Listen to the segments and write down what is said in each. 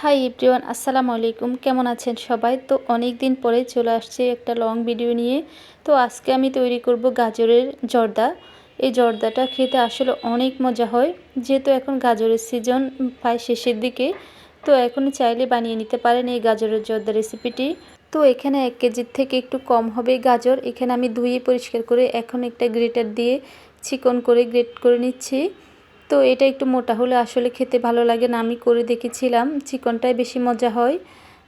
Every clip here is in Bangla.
হাই এভরিওয়ান, আসসালামু আলাইকুম। কেমন আছেন সবাই? তো অনেক দিন পরে চলে আসছে একটা লং ভিডিও নিয়ে। তো আজকে আমি তৈরি করব গাজরের জর্দা। এই জর্দাটা খেতে আসলে অনেক মজা হয়। যেহেতু এখন গাজরের সিজন প্রায় শেষের দিকে, তো এখন চাইলে বানিয়ে নিতে পারেন এই গাজরের জর্দা রেসিপিটি তো এখানে এক কেজির থেকে একটু কম হবে গাজর। এখানে আমি ধুয়ে পরিষ্কার করে এখন একটা গ্রেটার দিয়ে চিকন করে গ্রেট করে নিচ্ছি। তো এটা একটু মোটা হলে আসলে খেতে ভালো লাগে না। আমি করে দেখেছিলাম, চিকনটাই বেশি মজা হয়।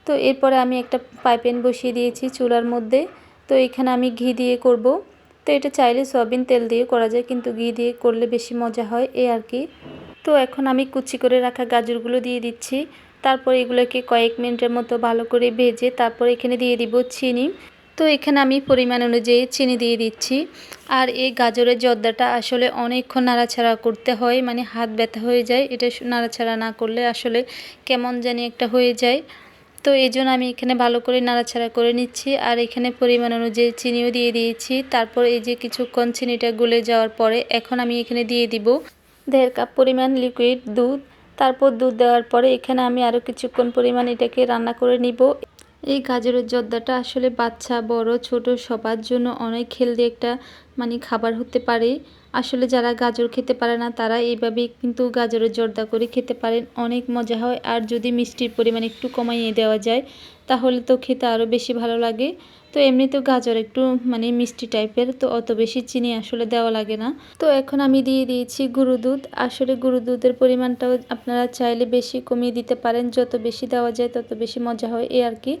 তো এরপরে আমি একটা পাইপেন বসিয়ে দিয়েছি চুলার মধ্যে। তো এখানে আমি ঘি দিয়ে করব। তো এটা চাইলে সয়াবিন তেল দিয়ে করা যায়, কিন্তু ঘি দিয়ে করলে বেশি মজা হয়, এ আর কি। তো এখন আমি কুচি করে রাখা গাজরগুলো দিয়ে দিচ্ছি। তারপর এগুলোকে কয়েক মিনিটের মতো ভালো করে ভেজে তারপর এখানে দিয়ে দিব চিনি। তো এখানে আমি পরিমাণ অনুযায়ী চিনি দিয়ে দিচ্ছি। আর এই গাজরের জর্দাটা আসলে অনেকক্ষণ নাড়াছাড়া করতে হয় মানে হাত ব্যথা হয়ে যায়। এটা নাড়াছাড়া না করলে আসলে কেমন জানি একটা হয়ে যায়। তো এই জন্য আমি এখানে ভালো করে নাড়াছাড়া করে নিচ্ছি। আর এখানে পরিমাণ অনুযায়ী চিনিও দিয়ে দিয়েছি। তারপর এই যে কিছুক্ষণ চিনিটা গলে যাওয়ার পরে এখন আমি এখানে দিয়ে দিব দেড় কাপ পরিমাণ লিকুইড দুধ। তারপর দুধ দেওয়ার পরে এখানে আমি আরও কিছুক্ষণ পরিমাণ এটাকে রান্না করে নিব। এই গাজরের জর্দাটা আসলে বাচ্চা বড় ছোট সবার জন্য অনেক হেলদি একটা মানে খাবার হতে পারে। আসলে যারা গাজর খেতে পারে না, তারা এইভাবেই কিন্তু গাজরের জর্দা করে খেতে পারেন। অনেক মজা হয়। আর যদি মিষ্টির পরিমাণ একটু কমাইয়ে দেওয়া যায়, তাহলে তো খেতে আরও বেশি ভালো লাগে। তো এমনিতেও গাজর একটু মানে মিষ্টি টাইপের, তো অত বেশি চিনি আসলে দেওয়া লাগে না। তো এখন আমি দিয়ে দিয়েছি গুঁড়ো দুধ। আসলে গুঁড়ো দুধের পরিমাণটাও আপনারা চাইলে বেশি কমিয়ে দিতে পারেন। যত বেশি দেওয়া যায়, তত বেশি মজা হয়, এ আর কি।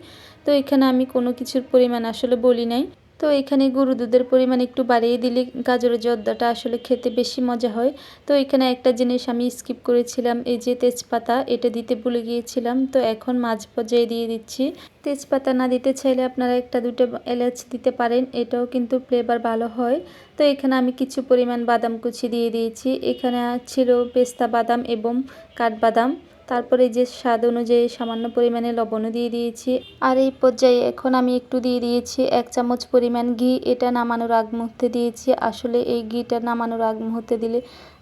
তো এখানে আমি কোনো কিছুর পরিমাণ আসলে বলি নাই। তো এখানে গরু দুধের পরিমাণ একটু বাড়িয়ে দিলে গাজরের জর্দাটা আসলে খেতে বেশি মজা হয়। তো এখানে একটা জিনিস আমি স্কিপ করেছিলাম, এই যে তেজপাতা, এটা দিতে ভুলে গিয়েছিলাম। তো এখন মাঝ পর্যায়ে দিয়ে দিচ্ছি। তেজপাতা না দিতে চাইলে আপনারা একটা দুটো এলাচ দিতে পারেন। এটাও কিন্তু ফ্লেভার ভালো হয়। তো এখানে আমি কিছু পরিমাণ বাদাম কুচি দিয়ে দিয়েছি। এখানে ছিল পেস্তা বাদাম এবং কাঠবাদাম। তারপরে যে স্বাদ অনুযায়ী সামান্য পরিমাণে লবণও দিয়ে দিয়েছি। আর এই পর্যায়ে এখন আমি একটু দিয়ে দিয়েছি এক চামচ পরিমাণ ঘি। এটা নামানোর আগ মুহূর্তে দিয়েছি। আসলে এই ঘিটা নামানোর আগ মুহূর্তে দিলে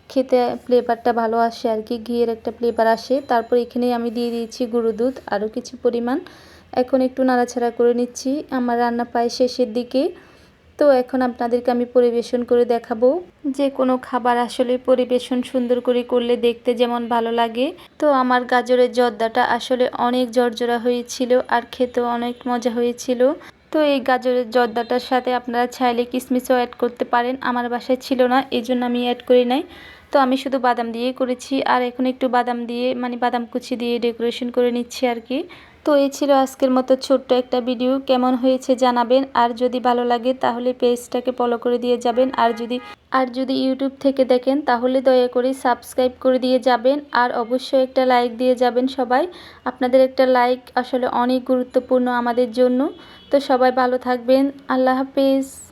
খেতে ফ্লেভারটা ভালো আসে আর কি, ঘিয়ের একটা ফ্লেভার আসে। তারপর এখানে আমি দিয়ে দিয়েছি গুঁড়ো দুধ, আরও কিছু পরিমাণ। এখন একটু নাড়াচাড়া করে নিচ্ছি আমার রান্না প্রায় শেষের দিকে। তো এখন আপনাদেরকে আমি পরিবেশন করে দেখাবো। যে কোনো খাবার আসলে পরিবেশন সুন্দর করে করলে দেখতে যেমন ভালো লাগে। তো আমার গাজরের জর্দাটা আসলে অনেক জর্জরা হয়েছিল আর খেতেও অনেক মজা হয়েছিল। তো এই গাজরের জর্দাটার সাথে আপনারা চাইলে কিসমিসও অ্যাড করতে পারেন। আমার বাসায় ছিল না এই জন্য আমি অ্যাড করি নাই। তো আমি শুধু বাদাম দিয়েই করেছি আর এখন একটু বাদাম দিয়ে মানে বাদাম কুচি দিয়ে ডেকোরেশন করে নিচ্ছি আর কি। তো এই ছিল আজকের মতো ছোট্ট একটা ভিডিও কেমন হয়েছে জানাবেন, আর যদি ভালো লাগে তাহলে পেজটাকে ফলো করে দিয়ে যাবেন। আর যদি আর যদি ইউটিউব থেকে দেখেন তাহলে দয়া করে সাবস্ক্রাইব করে দিয়ে যাবেন। আর অবশ্যই একটা লাইক দিয়ে যাবেন সবাই। আপনাদের একটা লাইক আসলে অনেক গুরুত্বপূর্ণ আমাদের জন্য। তো সবাই ভালো থাকবেন। আল্লাহ হাফিজ।